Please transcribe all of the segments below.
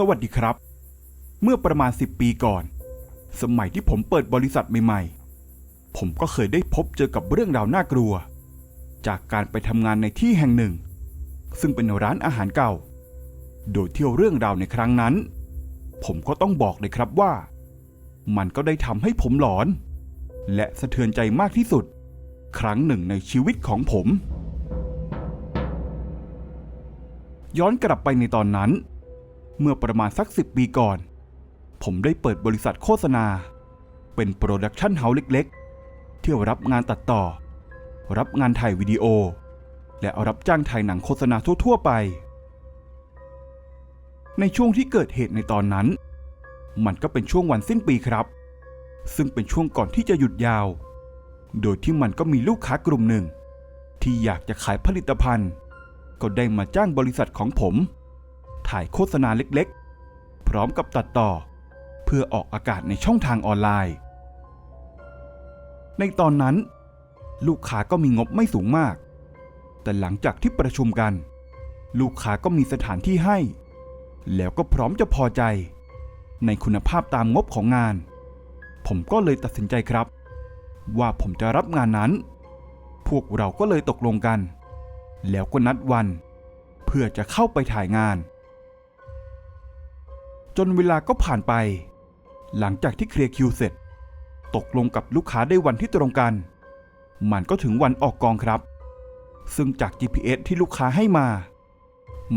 สวัสดีครับ เมื่อประมาณ 10 ปีก่อน สมัยที่ผมเปิดบริษัทใหม่ ๆ ผมก็เคยได้พบเจอกับเรื่องราวน่ากลัว จากการไปทำงานในที่แห่งหนึ่ง ซึ่งเป็นร้านอาหารเก่า โดยเที่ยวเรื่องราวในครั้งนั้น ผมก็ต้องบอกเลยครับว่า มันก็ได้ทำให้ผมหลอน และสะเทือนใจมากที่สุด ครั้งหนึ่งในชีวิตของผม ย้อนกลับไปในตอนนั้น เมื่อประมาณสักสิบปีก่อน ผมได้เปิดบริษัทโฆษณา เป็นโปรดักชันเฮาส์เล็กๆ ที่รับงานตัดต่อ รับงานถ่ายวิดีโอ และรับจ้างถ่ายหนังโฆษณาทั่ว ๆ ไป ในช่วงที่เกิดเหตุในตอนนั้น มันก็เป็นช่วงวันสิ้นปีครับ ซึ่งเป็นช่วงก่อนที่จะหยุดยาว โดยที่มันก็มีลูกค้ากลุ่มหนึ่ง ที่อยากจะขายผลิตภัณฑ์ ก็ได้มาจ้างบริษัทของผม ถ่ายโฆษณาเล็กๆ พร้อมกับตัดต่อ เพื่อออกอากาศในช่องทางออนไลน์ ในตอนนั้น ลูกค้าก็มีงบไม่สูงมาก แต่หลังจากที่ประชุมกัน ลูกค้าก็มีสถานที่ให้ แล้วก็พร้อมจะพอใจ ในคุณภาพตามงบของงาน ผมก็เลยตัดสินใจครับ ว่าผมจะรับงานนั้น พวกเราก็เลยตกลงกัน แล้วก็นัดวันเพื่อจะเข้าไปถ่ายงาน จนเวลาก็ผ่านไป หลังจากที่เคลียร์คิวเสร็จ ตกลงกับลูกค้าได้วันที่ตรงกัน มันก็ถึงวันออกกองครับ ซึ่งจาก GPS ที่ลูกค้าให้มา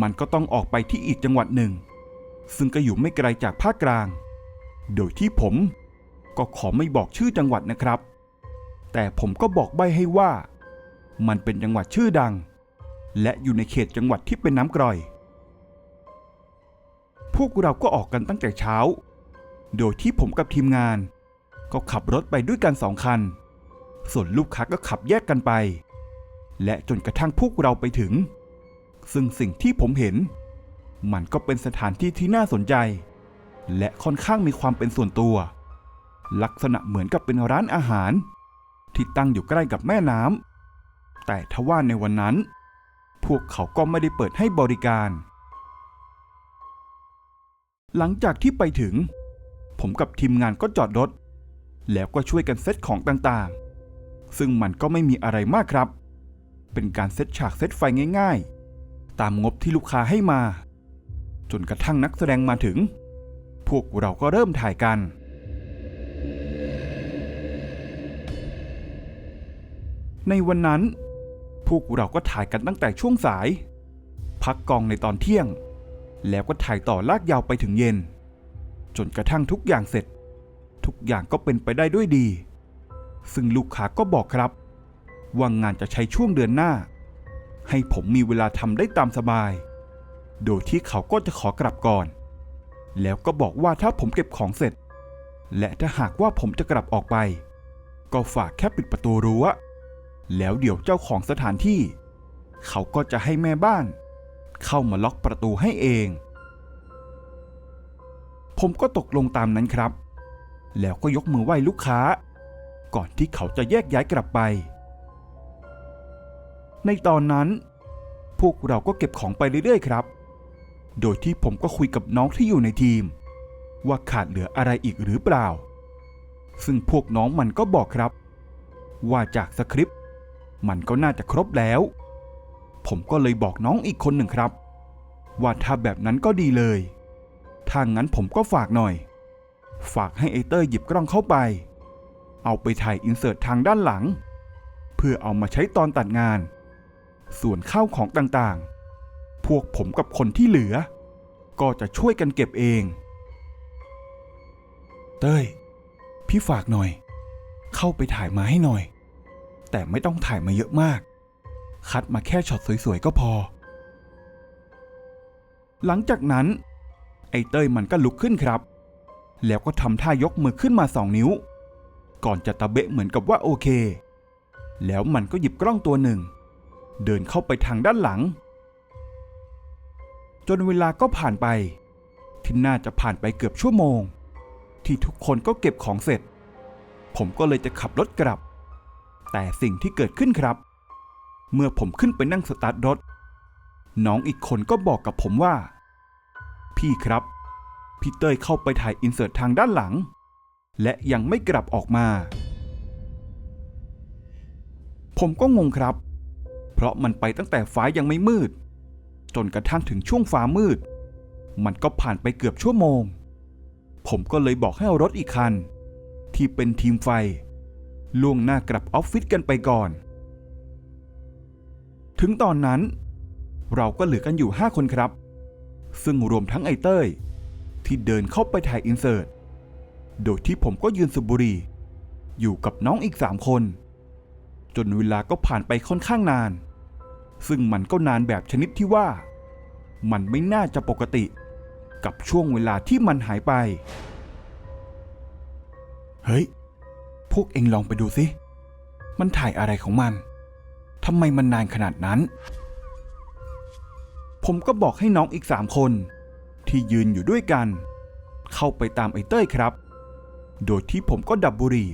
มันก็ต้องออกไปที่อีกจังหวัดหนึ่ง ซึ่งก็อยู่ไม่ไกลจากภาคกลาง โดยที่ผมก็ขอไม่บอกชื่อจังหวัดนะครับ แต่ผมก็บอกใบให้ว่า มันเป็นจังหวัดชื่อดัง และอยู่ในเขตจังหวัดที่เป็นน้ำกร่อย วกเราก็ออกกันตั้งแต่เช้า โดยที่ผมกับทีมงาน ก็ขับรถไปด้วยกันสองคัน ส่วนลูกค้าก็ขับแยกกันไป และจนกระทั่งพวกเราไปถึง ซึ่งสิ่งที่ผมเห็น มันก็เป็นสถานที่ที่น่าสนใจ และค่อนข้างมีความเป็นส่วนตัว ลักษณะเหมือนกับเป็นร้านอาหาร ที่ตั้งอยู่ใกล้กับแม่น้ำแต่ทว่าในวันนั้น พวกเขาก็ไม่ได้เปิดให้บริการ หลังจากที่ไปถึง ผมกับทีมงานก็จอดรถ แล้วก็ช่วยกันเซตของต่างๆ ซึ่งมันก็ไม่มีอะไรมากครับ เป็นการเซตฉากเซตไฟง่าย ๆ ตามงบที่ลูกค้าให้มา จนกระทั่งนักแสดงมาถึง พวกเราก็เริ่มถ่ายกันในวันนั้น พวกเราก็ถ่ายกันตั้งแต่ช่วงสาย พักกองในตอนเที่ยง แล้วก็ถ่ายต่อลากยาวไปถึงเย็น จนกระทั่งทุกอย่างเสร็จ ทุกอย่างก็เป็นไปได้ด้วยดี ซึ่งลูกค้าก็บอกครับว่างานจะใช้ช่วงเดือนหน้า ให้ผมมีเวลาทำได้ตามสบาย โดยที่เขาก็จะขอกลับก่อน แล้วก็บอกว่าถ้าผมเก็บของเสร็จ และถ้าหากว่าผมจะกลับออกไป ก็ฝากแค่ปิดประตูรั้วแล้วเดี๋ยวเจ้าของสถานที่ เขาก็จะให้แม่บ้าน เข้ามาล็อกประตูให้เอง ผมก็ตกลงตามนั้นครับ แล้วก็ยกมือไหว้ลูกค้า ก่อนที่เขาจะแยกย้ายกลับไป ในตอนนั้น พวกเราก็เก็บของไปเรื่อยๆครับ โดยที่ผมก็คุยกับน้องที่อยู่ในทีม ว่าขาดเหลืออะไรอีกหรือเปล่า ซึ่งพวกน้องมันก็บอกครับ ว่าจากสคริปต์มันก็น่าจะครบแล้ว ผมก็เลยบอกน้องอีกคนหนึ่งครับ ว่าถ้าแบบนั้นก็ดีเลย ถ้างั้นผมก็ฝากหน่อย ฝากให้ไอเตอร์หยิบกล้องเข้าไป เอาไปถ่ายอินเสิร์ตทางด้านหลัง เพื่อเอามาใช้ตอนตัดงาน ส่วนข้าวของต่างๆ พวกผมกับคนที่เหลือ ก็จะช่วยกันเก็บเอง เต้ย พี่ฝากหน่อย เข้าไปถ่ายมาให้หน่อย แต่ไม่ต้องถ่ายมาเยอะมาก คัดมาแค่ช็อตสวยๆก็พอ หลังจากนั้น ไอ้เต้ยมันก็ลุกขึ้นครับ แล้วก็ทำท่ายกมือขึ้นมาสองนิ้ว ก่อนจะตะเบะเหมือนกับว่าโอเค แล้วมันก็หยิบกล้องตัวหนึ่ง เดินเข้าไปทางด้านหลัง จนเวลาก็ผ่านไป ที่น่าจะผ่านไปเกือบชั่วโมง ที่ทุกคนก็เก็บของเสร็จ ผมก็เลยจะขับรถกลับ แต่สิ่งที่เกิดขึ้นครับ เมื่อผมขึ้นไปนั่งสตาร์ทรถ น้องอีกคนก็บอกกับผมว่า พี่ครับ พี่เต้ยเข้าไปถ่ายอินเสิร์ตทางด้านหลัง และยังไม่กลับออกมา ผมก็งงครับ เพราะมันไปตั้งแต่ฟ้ายังไม่มืด จนกระทั่งถึงช่วงฟ้ามืด มันก็ผ่านไปเกือบชั่วโมง ผมก็เลยบอกให้เอารถอีกคัน ที่เป็นทีมไฟ ล่วงหน้ากลับออฟฟิศกันไปก่อน ถึงตอนนั้น เราก็เหลือกันอยู่ 5 คนครับ ซึ่งรวมทั้งไอเต้ย ที่เดินเข้าไปถ่ายอินเสิร์ต โดยที่ผมก็ยืนสูบบุหรี่อยู่กับน้องอีก3คน จนเวลาก็ผ่านไปค่อนข้างนาน ซึ่งมันก็นานแบบชนิดที่ว่า มันไม่น่าจะปกติ กับช่วงเวลาที่มันหายไป เฮ้ย พวกเองลองไปดูสิ มันถ่ายอะไรของมัน ทำไมมันนานขนาดนั้น ผมก็บอกให้น้องอีกสามคน ที่ยืนอยู่ด้วยกัน เข้าไปตามไอ้เต้ยครับ โดยที่ผมก็ดับบุหรี่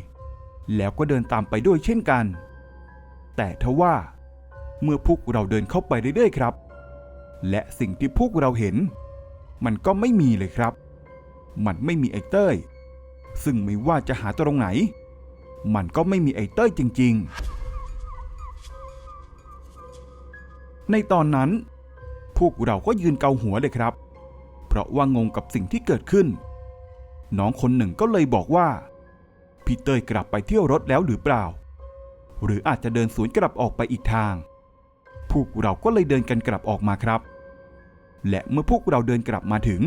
แล้วก็เดินตามไปด้วยเช่นกัน แต่ทว่า เมื่อพวกเราเดินเข้าไปเรื่อยๆครับ และสิ่งที่พวกเราเห็น มันก็ไม่มีเลยครับ มันไม่มีไอ้เต้ย ซึ่งไม่ว่าจะหาตรงไหน มันก็ไม่มีไอ้เต้ยจริง ๆ ในตอนนั้น พวกเราก็ยืนเกาหัวเลยครับ เพราะว่างงกับสิ่งที่เกิดขึ้น น้องคนหนึ่งก็เลยบอกว่าพี่เตยกลับไปเที่ยวรถแล้วหรือเปล่า หรืออาจจะเดินสวนกลับออกไปอีกทาง พวกเราก็เลยเดินกันกลับออกมาครับ และเมื่อพวกเราเดินกลับมาถึง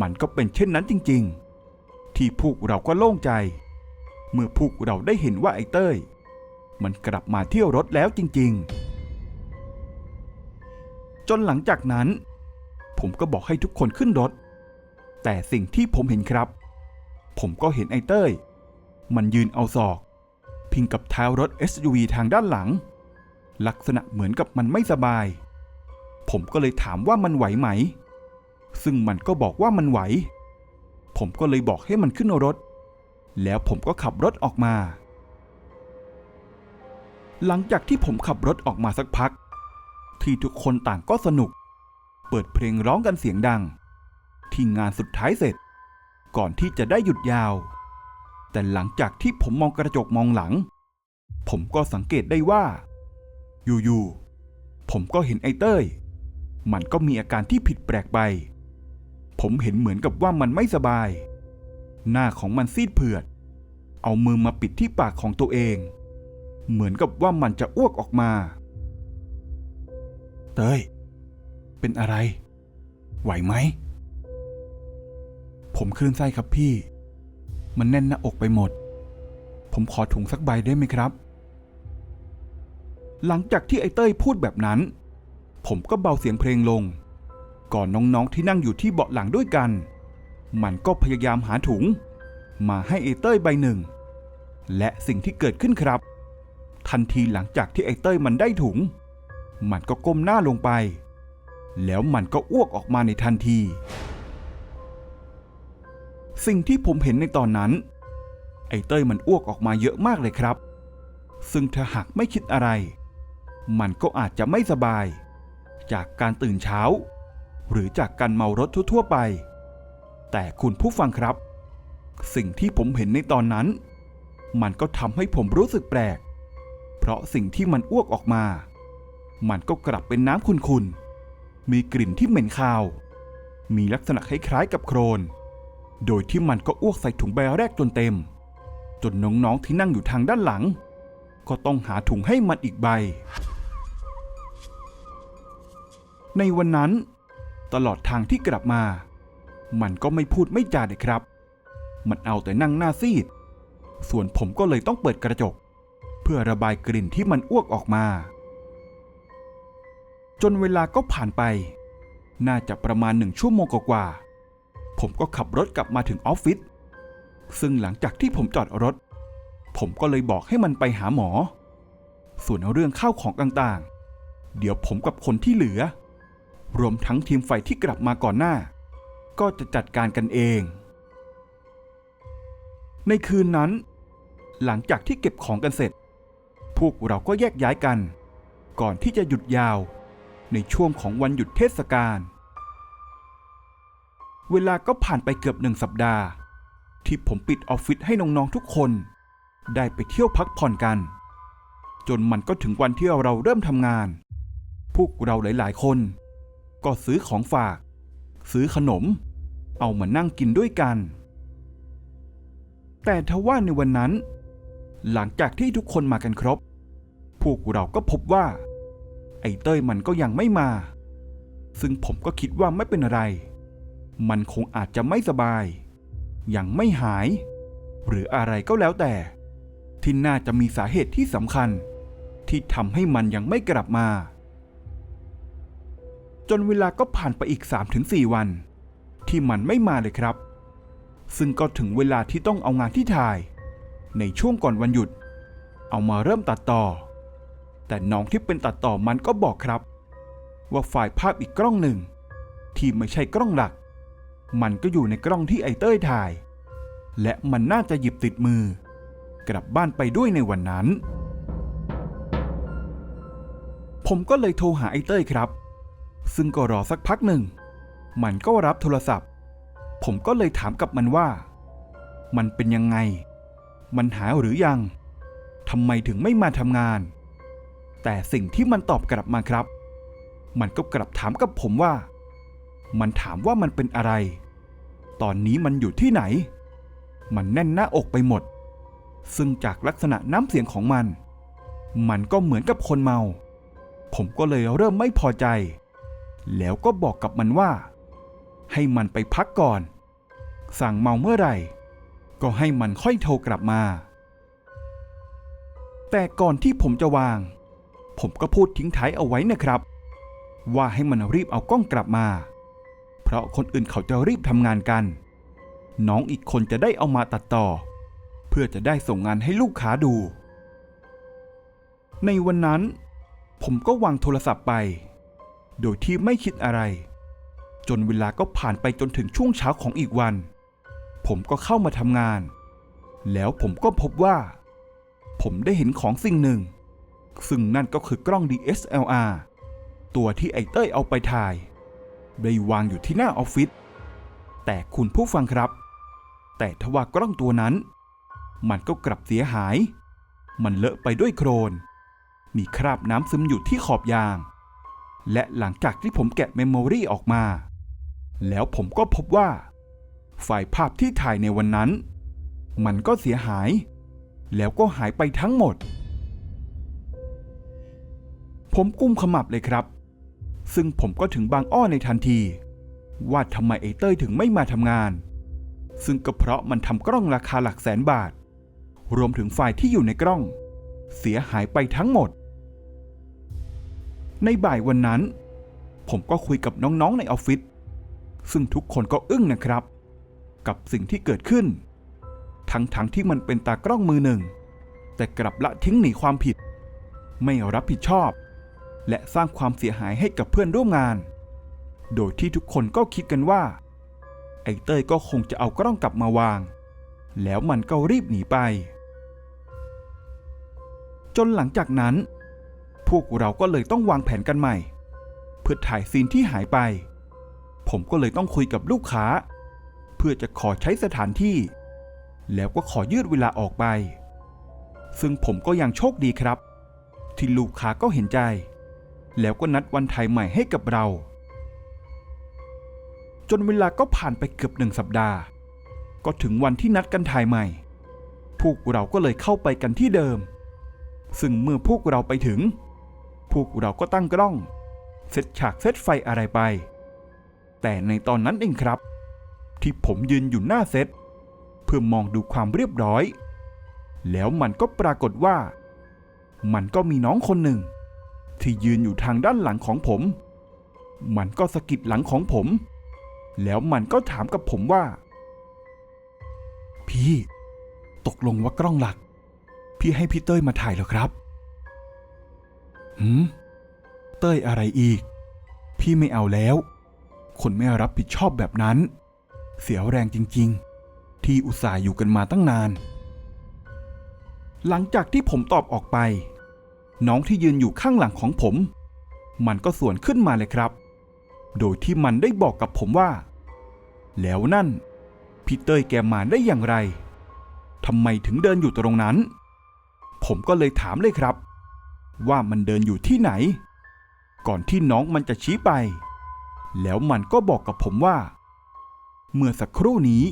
มันก็เป็นเช่นนั้นจริง ๆ ที่พวกเราก็โล่งใจ เมื่อพวกเราได้เห็นว่าไอ้เต้ย มันกลับมาเที่ยวรถแล้วจริง ๆ จนหลังจากนั้น ผมก็บอกให้ทุกคนขึ้นรถ แต่สิ่งที่ผมเห็นครับ ผมก็เห็นไอ้เต้ย มันยืนเอาศอก พิงกับท้ายรถ SUV ทางด้านหลัง ลักษณะเหมือนกับมันไม่สบาย ผมก็เลยถามว่ามันไหวไหม ซึ่งมันก็บอกว่ามันไหว ผมก็เลยบอกให้มันขึ้นรถ แล้วผมก็ขับรถออกมา หลังจากที่ผมขับรถออกมาสักพัก ที่ทุกคนต่างก็สนุก เปิดเพลงร้องกันเสียงดัง ที่งานสุดท้ายเสร็จ ก่อนที่จะได้หยุดยาว แต่หลังจากที่ผมมองกระจกมองหลัง ผมก็สังเกตได้ว่า อยู่ๆผมก็เห็นไอ้เต้ย มันก็มีอาการที่ผิดแปลกไป ผมเห็นเหมือนกับว่ามันไม่สบาย หน้าของมันซีดเผือด เอามือมาปิดที่ปากของตัวเอง เหมือนกับว่ามันจะอ้วกออกมา เต้ยเป็นอะไร ไหวไหม ผมคลื่นไส้ครับพี่ มันแน่นหน้าอกไปหมด ผมขอถุงสักใบได้ไหมครับ หลังจากที่ไอ้เต้ยพูดแบบนั้น ผมก็เบาเสียงเพลงลง ก่อนน้องๆที่นั่งอยู่ที่เบาะหลังด้วยกัน มันก็พยายามหาถุง มาให้ไอ้เต้ยใบหนึ่ง และสิ่งที่เกิดขึ้นครับ ทันทีหลังจากที่ไอ้เต้ยมันได้ถุง มันก็ก้มหน้าลงไป แล้วมันก็อ้วกออกมาในทันที สิ่งที่ผมเห็นในตอนนั้น ไอ้เต้ยมันอ้วกออกมาเยอะมากเลยครับ ซึ่งถ้าหากไม่คิดอะไร มันก็อาจจะไม่สบาย จากการตื่นเช้า หรือจากการเมารถทั่วๆไป แต่คุณผู้ฟังครับ สิ่งที่ผมเห็นในตอนนั้น มันก็ทำให้ผมรู้สึกแปลก เพราะสิ่งที่มันอ้วกออกมา มันก็กลับเป็นน้ำขุ่นๆ มีกลิ่นที่เหม็นคาว มีลักษณะคล้ายๆกับโครน โดยที่มันก็อ้วกใส่ถุงใบแรกจนเต็ม จนน้องๆที่นั่งอยู่ทางด้านหลัง ก็ต้องหาถุงให้มันอีกใบ ในวันนั้น ตลอดทางที่กลับมา มันก็ไม่พูดไม่จาเลยครับ มันเอาแต่นั่งหน้าซีด ส่วนผมก็เลยต้องเปิดกระจก เพื่อระบายกลิ่นที่มันอ้วกออกมา จนเวลาก็ผ่านไป น่าจะประมาณหนึ่งชั่วโมงกว่าๆผมก็ขับรถกลับมาถึงออฟฟิศซึ่งหลังจากที่ผมจอดรถ ผมก็เลยบอกให้มันไปหาหมอ ส่วนเรื่องข้าวของต่างๆ เดี๋ยวผมกับคนที่เหลือ รวมทั้งทีมไฟที่กลับมาก่อนหน้า ก็จะจัดการกันเอง ในคืนนั้น หลังจากที่เก็บของกันเสร็จ พวกเราก็แยกย้ายกัน ก่อนที่จะหยุดยาว ในช่วงของวันหยุดเทศกาล เวลาก็ผ่านไปเกือบหนึ่งสัปดาห์ ที่ผมปิดออฟฟิศให้น้องๆทุกคน ได้ไปเที่ยวพักผ่อนกัน จนมันก็ถึงวันที่เราเริ่มทำงาน พวกเราหลายๆ คน ก็ซื้อของฝาก ซื้อขนม เอามานั่งกินด้วยกัน แต่ทว่าในวันนั้น หลังจากที่ทุกคนมากันครบ พวกเราก็พบว่า ไอ้เต้ยมันก็ยังไม่มา ซึ่งผมก็คิดว่าไม่เป็นอะไร มันคงอาจจะไม่สบาย ยังไม่หาย หรืออะไรก็แล้วแต่ ที่น่าจะมีสาเหตุที่สำคัญ ที่ทำให้มันยังไม่กลับมา จนเวลาก็ผ่านไปอีก 3-4 วัน ที่มันไม่มาเลยครับ ซึ่งก็ถึงเวลาที่ต้องเอางานที่ถ่าย ในช่วงก่อนวันหยุด เอามาเริ่มตัดต่อ แต่น้องที่เป็นตัดต่อมันก็บอกครับ ว่าฝ่ายภาพอีกกล้องหนึ่ง ที่ไม่ใช่กล้องหลัก มันก็อยู่ในกล้องที่ไอเต้ยถ่าย และมันน่าจะหยิบติดมือ กลับบ้านไปด้วยในวันนั้น ผมก็เลยโทรหาไอเต้ยครับ ซึ่งก็รอสักพักหนึ่ง มันก็รับโทรศัพท์ ผมก็เลยถามกับมันว่า มันเป็นยังไง มันหายหรือยังทำไมถึงไม่มาทำงาน แต่สิ่งที่มันตอบกลับมาครับ มันก็กลับถามกับผมว่า มันถามว่ามันเป็นอะไร ตอนนี้มันอยู่ที่ไหน มันแน่นหน้าอกไปหมด ซึ่งจากลักษณะน้ำเสียงของมัน มันก็เหมือนกับคนเมา ผมก็เลยเริ่มไม่พอใจ แล้วก็บอกกับมันว่า ให้มันไปพักก่อน สั่งเมาเมื่อไหร่ ก็ให้มันค่อยโทรกลับมา แต่ก่อนที่ผมจะวาง ผมก็พูดทิ้งท้ายเอาไว้นะครับ ว่าให้มันรีบเอากล้องกลับมา เพราะคนอื่นเขาจะรีบทำงานกัน น้องอีกคนจะได้เอามาตัดต่อ เพื่อจะได้ส่งงานให้ลูกค้าดู ในวันนั้น ผมก็วางโทรศัพท์ไป โดยที่ไม่คิดอะไร จนเวลาก็ผ่านไปจนถึงช่วงเช้าของอีกวัน ผมก็เข้ามาทำงาน แล้วผมก็พบว่า ผมได้เห็นของสิ่งหนึ่ง ซึ่งนั่นก็คือกล้อง DSLR ตัวที่ไอเต้ยเอาไปถ่ายได้วางอยู่ที่หน้าออฟฟิศแต่คุณผู้ฟังครับ แต่ทว่ากล้องตัวนั้น มันก็กลับเสียหาย มันเลอะไปด้วยโครน มีคราบน้ำซึมอยู่ที่ขอบยาง และหลังจากที่ผมแกะเมมโมรีออกมา แล้วผมก็พบว่า ไฟล์ภาพที่ถ่ายในวันนั้น มันก็เสียหาย แล้วก็หายไปทั้งหมด ผมกุ้มขมับเลยครับ ซึ่งผมก็ถึงบางอ้อในทันที ว่าทำไมไอเต้ยถึงไม่มาทำงาน ซึ่งก็เพราะมันทำกล้องราคาหลักแสนบาท รวมถึงไฟล์ที่อยู่ในกล้อง เสียหายไปทั้งหมด ในบ่ายวันนั้น ผมก็คุยกับน้องๆในออฟฟิศซึ่งทุกคนก็อึ้งนะครับ กับสิ่งที่เกิดขึ้น ทั้งๆทที่มันเป็นตากล้องมือหนึ่ง แต่กลับละทิ้งหนีความผิด ไม่รับผิดชอบ และสร้างความเสียหายให้กับเพื่อนร่วมงาน โดยที่ทุกคนก็คิดกันว่า ไอ้เต้ยก็คงจะเอากล้องกลับมาวาง แล้วมันก็รีบหนีไป จนหลังจากนั้น พวกเราก็เลยต้องวางแผนกันใหม่ เพื่อถ่ายซีนที่หายไป ผมก็เลยต้องคุยกับลูกค้า เพื่อจะขอใช้สถานที่ แล้วก็ขอยืดเวลาออกไป ซึ่งผมก็ยังโชคดีครับ ที่ลูกค้าก็เห็นใจ แล้วก็นัดวันถ่ายใหม่ให้กับเรา จนเวลาก็ผ่านไปเกือบหนึ่งสัปดาห์ ก็ถึงวันที่นัดกันถ่ายใหม่ พวกเราก็เลยเข้าไปกันที่เดิม ซึ่งเมื่อพวกเราไปถึง พวกเราก็ตั้งกล้อง เซตฉากเซตไฟอะไรไป แต่ในตอนนั้นเองครับ ที่ผมยืนอยู่หน้าเซตเพื่อมองดูความเรียบร้อย แล้วมันก็ปรากฏว่า มันก็มีน้องคนหนึ่ง ที่ยืนอยู่ทางด้านหลังของผม มันก็สะกิดหลังของผม แล้วมันก็ถามกับผมว่า พี่ ตกลงว่ากล้องหลัก พี่ให้พี่เต้ยมาถ่ายเหรอครับหืมเต้ยอะไรอีก พี่ไม่เอาแล้ว คนไม่รับผิดชอบแบบนั้น เสียแรงจริง ๆ ที่อุตส่าห์อยู่กันมาตั้งนาน หลังจากที่ผมตอบออกไป น้องที่ยืนอยู่ข้างหลังของผม มันก็สวนขึ้นมาเลยครับ โดยที่มันได้บอกกับผมว่า แล้วนั่นพี่เต้ยแกมาได้อย่างไรทำไมถึงเดินอยู่ตรงนั้น ผมก็เลยถามเลยครับ ว่ามันเดินอยู่ที่ไหน ก่อนที่น้องมันจะชี้ไป แล้วมันก็บอกกับผมว่า เมื่อสักครู่นี้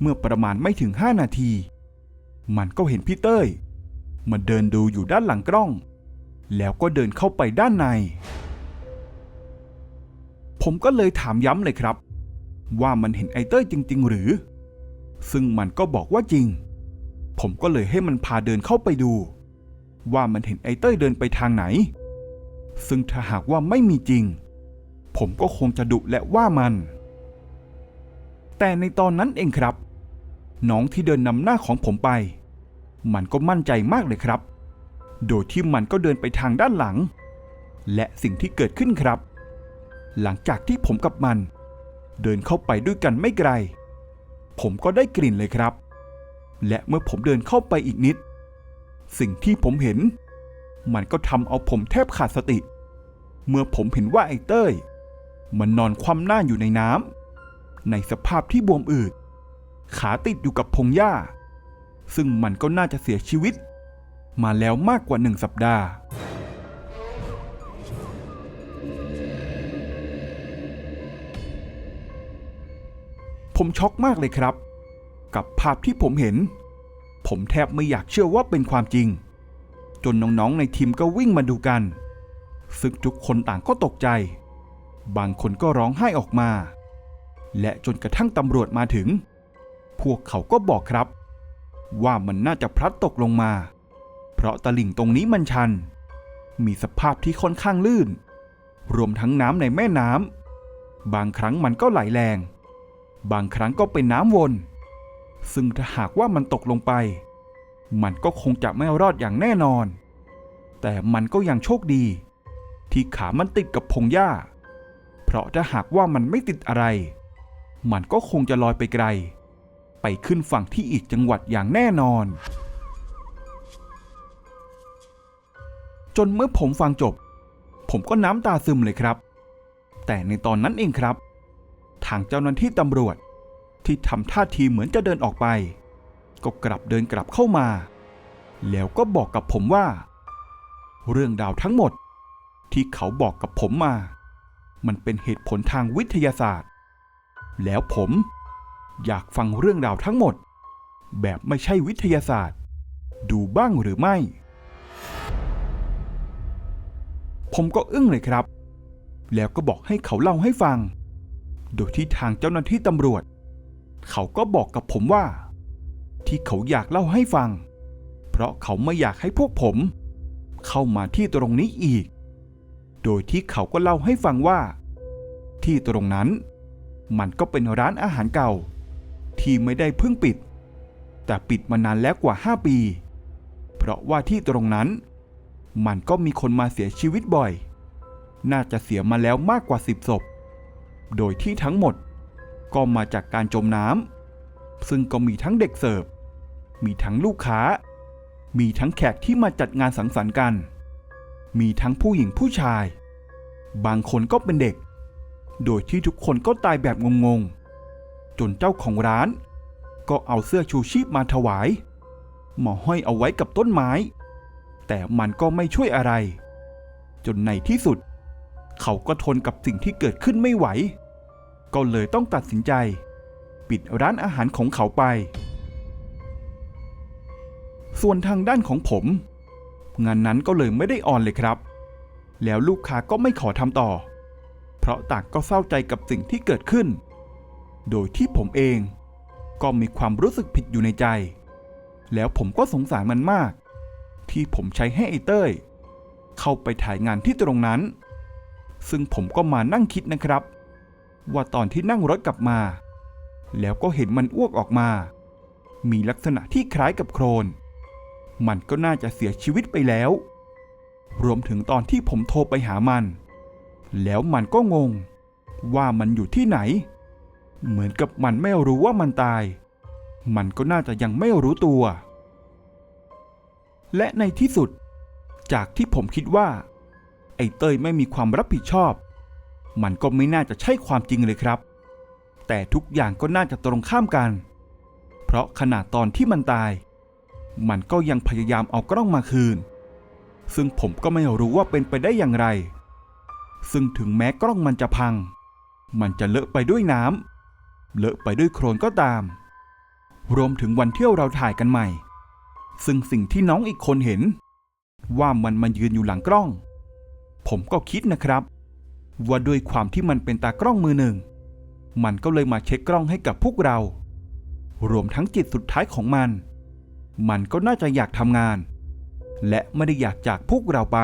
เมื่อประมาณไม่ถึงห้านาที มันก็เห็นพี่เต้ย มันเดินดูอยู่ด้านหลังกล้อง แล้วก็เดินเข้าไปด้านใน ผมก็เลยถามย้ำเลยครับ ว่ามันเห็นไอเต้ยจริง ๆ หรือ ซึ่งมันก็บอกว่าจริง ผมก็เลยให้มันพาเดินเข้าไปดู ว่ามันเห็นไอเต้ยเดินไปทางไหน ซึ่งถ้าหากว่าไม่มีจริง ผมก็คงจะดุและว่ามัน แต่ในตอนนั้นเองครับ น้องที่เดินนำหน้าของผมไป มันก็มั่นใจมากเลยครับ โดยที่มันก็เดินไปทางด้านหลัง และสิ่งที่เกิดขึ้นครับ หลังจากที่ผมกับมัน เดินเข้าไปด้วยกันไม่ไกล ผมก็ได้กลิ่นเลยครับ และเมื่อผมเดินเข้าไปอีกนิด สิ่งที่ผมเห็น มันก็ทำเอาผมแทบขาดสติ เมื่อผมเห็นว่าไอ้เต้ย มันนอนคว่ำหน้าอยู่ในน้ำในสภาพที่บวมอืดขาติดอยู่กับพงหญ้า ซึ่งมันก็น่าจะเสียชีวิต มาแล้วมากกว่าหนึ่งสัปดาห์ ผมช็อกมากเลยครับ กับภาพที่ผมเห็น ผมแทบไม่อยากเชื่อว่าเป็นความจริง จนน้องๆในทีมก็วิ่งมาดูกัน ซึ่งทุกคนต่างก็ตกใจ บางคนก็ร้องไห้ออกมา และจนกระทั่งตำรวจมาถึง พวกเขาก็บอกครับ ว่ามันน่าจะพลัดตกลงมา เพราะตลิ่งตรงนี้มันชัน มีสภาพที่ค่อนข้างลื่น รวมทั้งน้ำในแม่น้ำบางครั้งมันก็ไหลแรง บางครั้งก็เป็นน้ำวน ซึ่งถ้าหากว่ามันตกลงไป มันก็คงจะไม่รอดอย่างแน่นอน แต่มันก็ยังโชคดี ที่ขามันติดกับพงหญ้า เพราะถ้าหากว่ามันไม่ติดอะไร มันก็คงจะลอยไปไกล ไปขึ้นฝั่งที่อีกจังหวัดอย่างแน่นอน จนเมื่อผมฟังจบ ผมก็น้ำตาซึมเลยครับ แต่ในตอนนั้นเองครับ ทางเจ้าหน้าที่ตำรวจที่ทำท่าทีเหมือนจะเดินออกไป ก็กลับเดินกลับเข้ามา แล้วก็บอกกับผมว่า เรื่องราวทั้งหมด ที่เขาบอกกับผมมา มันเป็นเหตุผลทางวิทยาศาสตร์ แล้วผม อยากฟังเรื่องราวทั้งหมด แบบไม่ใช่วิทยาศาสตร์ ดูบ้างหรือไม่ ผมก็อึ้งเลยครับ แล้วก็บอกให้เขาเล่าให้ฟัง โดยที่ทางเจ้าหน้าที่ตำรวจ เขาก็บอกกับผมว่า ที่เขาอยากเล่าให้ฟัง เพราะเขาไม่อยากให้พวกผม เข้ามาที่ตรงนี้อีก โดยที่เขาก็เล่าให้ฟังว่า ที่ตรงนั้นมันก็เป็นร้านอาหารเก่า ที่ไม่ได้เพิ่งปิด แต่ปิดมานานแล้วกว่า 5 ปี เพราะว่าที่ตรงนั้น มันก็มีคนมาเสียชีวิตบ่อย น่าจะเสียมาแล้วมากกว่า 10ศพ โดยที่ทั้งหมดก็มาจากการจมน้ำซึ่งก็มีทั้งเด็กเสิร์ฟ มีทั้งลูกค้า มีทั้งแขกที่มาจัดงานสังสรรค์กัน มีทั้งผู้หญิงผู้ชาย บางคนก็เป็นเด็ก โดยที่ทุกคนก็ตายแบบงงๆ จนเจ้าของร้าน ก็เอาเสื้อชูชีพมาถวาย หมอห้อยเอาไว้กับต้นไม้ แต่มันก็ไม่ช่วยอะไร จนในที่สุด เขาก็ทนกับสิ่งที่เกิดขึ้นไม่ไหว ก็เลยต้องตัดสินใจ ปิดร้านอาหารของเขาไป ส่วนทางด้านของผม งานนั้นก็เลยไม่ได้ออนเลยครับ แล้วลูกค้าก็ไม่ขอทำต่อ เพราะต่างก็เศร้าใจกับสิ่งที่เกิดขึ้น โดยที่ผมเอง ก็มีความรู้สึกผิดอยู่ในใจ แล้วผมก็สงสารมันมาก ที่ผมใช้ให้ไอ้เต้ย เข้าไปถ่ายงานที่ตรงนั้น ซึ่งผมก็มานั่งคิดนะครับ ว่าตอนที่นั่งรถกลับมา แล้วก็เห็นมันอ้วกออกมา มีลักษณะที่คล้ายกับโครน มันก็น่าจะเสียชีวิตไปแล้ว รวมถึงตอนที่ผมโทรไปหามัน แล้วมันก็งงว่ามันอยู่ที่ไหน เหมือนกับมันไม่รู้ว่ามันตาย มันก็น่าจะยังไม่รู้ตัว และในที่สุด จากที่ผมคิดว่า ไอ้เต้ยไม่มีความรับผิดชอบ มันก็ไม่น่าจะใช่ความจริงเลยครับ แต่ทุกอย่างก็น่าจะตรงข้ามกัน เพราะขนาดตอนที่มันตาย มันก็ยังพยายามเอากล้องมาคืน ซึ่งผมก็ไม่รู้ว่าเป็นไปได้อย่างไร ซึ่งถึงแม้กล้องมันจะพัง มันจะเลอะไปด้วยน้ำ เลอะไปด้วยโคลนก็ตาม รวมถึงวันเที่ยวเราถ่ายกันใหม่ ซึ่งสิ่งที่น้องอีกคนเห็น ว่ามันมายืนอยู่หลังกล้อง ผมก็คิดนะครับ ว่าด้วยความที่มันเป็นตากล้องมือหนึ่ง มันก็เลยมาเช็คกล้องให้กับพวกเรา รวมทั้งจิตสุดท้ายของมัน มันก็น่าจะอยากทำงาน และไม่ได้อยากจากพวกเราไป